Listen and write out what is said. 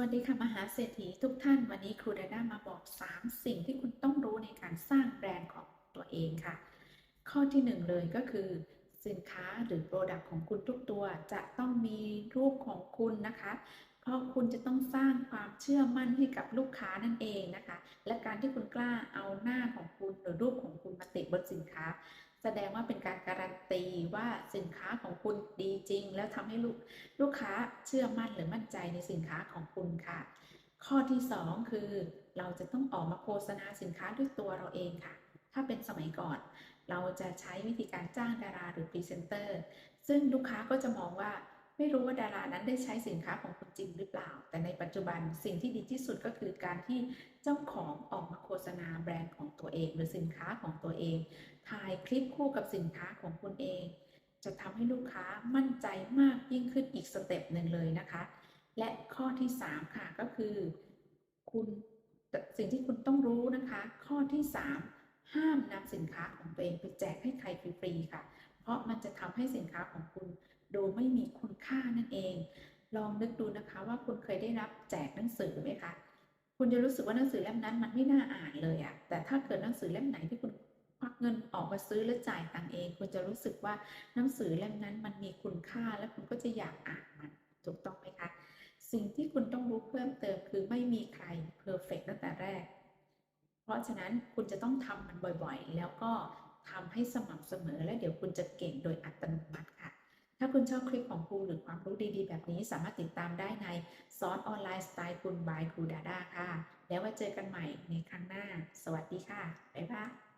วัสดีค่ะมหาเศรษฐีทุกท่านวันนี้ครูดาด้ามาบอก 3 สิ่งที่คุณต้องรู้ในการสร้างแบรนด์ของตัวเองค่ะ ข้อที่ 1 เลยก็คือ สินค้าหรือโปรดักต์ของคุณทุกตัวจะต้องมีรูปของคุณนะคะ เพราะคุณจะต้องสร้างความเชื่อมั่นให้กับลูกค้านั่นเองนะคะ และการที่คุณกล้าเอาหน้าของคุณหรือรูปของคุณมาติดบนสินค้า แสดงว่าเป็นการการันตีว่าสินค้าของคุณดีจริง แล้วทำให้ลูกลูกค้าเชื่อมั่นหรือมั่นใจในสินค้าของคุณค่ะ ข้อที่ 2 คือ เราจะต้องออกมาโฆษณาสินค้าด้วยตัวเราเองค่ะ ถ้าเป็นสมัยก่อน เราจะใช้วิธีการจ้างดาราหรือพรีเซนเตอร์ซึ่งลูกค้าก็จะมองว่า ไม่รู้ว่าดารานั้นได้ใช้สินค้าของคุณจริงหรือเปล่า แต่ในปัจจุบันสิ่งที่ดีที่สุดก็คือการที่เจ้าของออกมาโฆษณาแบรนด์ของตัวเอง หรือสินค้าของตัวเอง ถ่ายคลิปคู่กับสินค้าของคุณเอง จะทำให้ลูกค้ามั่นใจมากยิ่งขึ้นอีกสเต็ปหนึ่งเลยนะคะ และข้อที่ 3 ค่ะก็คือ คุณสิ่งที่คุณต้องรู้นะคะ ข้อที่ 3 ห้ามนำสินค้าของตัวเองไปแจกให้ใครฟรีๆค่ะ เพราะมันจะทำให้สินค้าของคุณ ดูไม่มีคุณค่านั่นเอง ลองนึกดูนะคะว่าคุณเคยได้รับแจกหนังสือไหมคะ คุณจะรู้สึกว่าหนังสือเล่มนั้นมันไม่น่าอ่านเลยอะแต่ถ้าเกิดหนังสือเล่มไหนที่คุณควักเงินออกมาซื้อและจ่ายตังเอง คุณจะรู้สึกว่าหนังสือเล่มนั้นมันมีคุณค่าและคุณก็จะอยากอ่านมันถูกต้องไหมคะ สิ่งที่คุณต้องรู้เพิ่มเติมคือไม่มีใครเพอร์เฟกตั้งแต่แรก เพราะฉะนั้นคุณจะต้องทำมันบ่อยๆ แล้วก็ทำให้สม่ำเสมอและเดี๋ยวคุณจะเก่งโดยอัตโนมัติค่ะ ถ้าคุณชอบคลิปของครูหรือความรู้ดีๆ แบบนี้สามารถติดตามได้ในซอนออนไลน์สไตล์คุณบายครูดาด้าค่ะ แล้วไว้เจอกันใหม่ในครั้งหน้า สวัสดีค่ะ บ๊ายบาย